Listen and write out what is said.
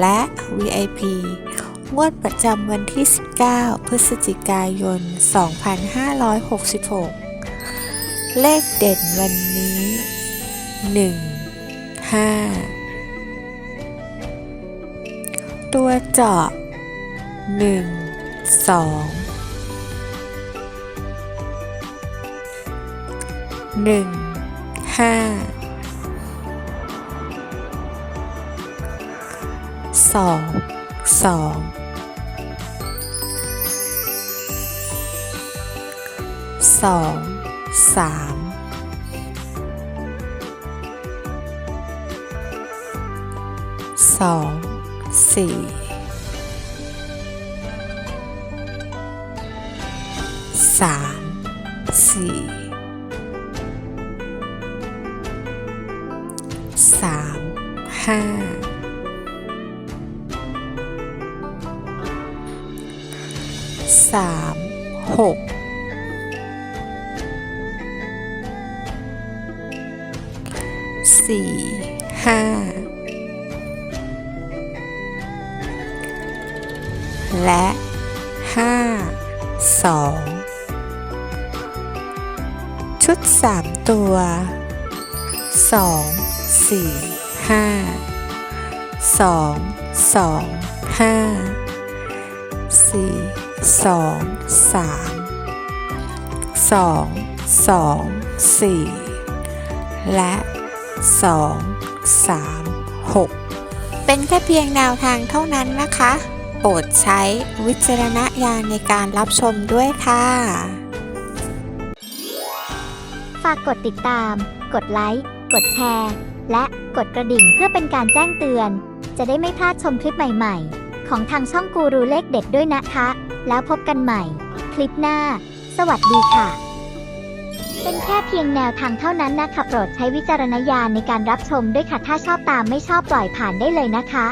และ VIP งวดประจำวันที่ 19 พฤศจิกายน 2566 เลขเด่นวันนี้ 1 5 ตัวเจาะ 1 2 1 5 สองสองสองสามสองสี่สามสี่สามห้า สามหกสี่ห้าและห้าสองชุดสามตัวสองสี่ห้าสองสองห้าสี่ สองสามสองสองสี่และสองสามหกเป็นแค่เพียงแนวทางเท่านั้นนะคะ โปรดใช้วิจารณญาณในการรับชมด้วยค่ะ ฝากกดติดตาม กดไลค์ กดแชร์ และกดกระดิ่งเพื่อเป็นการแจ้งเตือน จะได้ไม่พลาดชมคลิปใหม่ ๆ ของทางช่องกูรูเลขเด็ดด้วยนะคะ แล้วพบกันใหม่ คลิปหน้า สวัสดีค่ะ เป็นแค่เพียงแนวทางเท่านั้นนะคะโปรดใช้วิจารณญาณในการรับชมด้วยค่ะ ถ้าชอบตามไม่ชอบปล่อยผ่านได้เลยนะคะ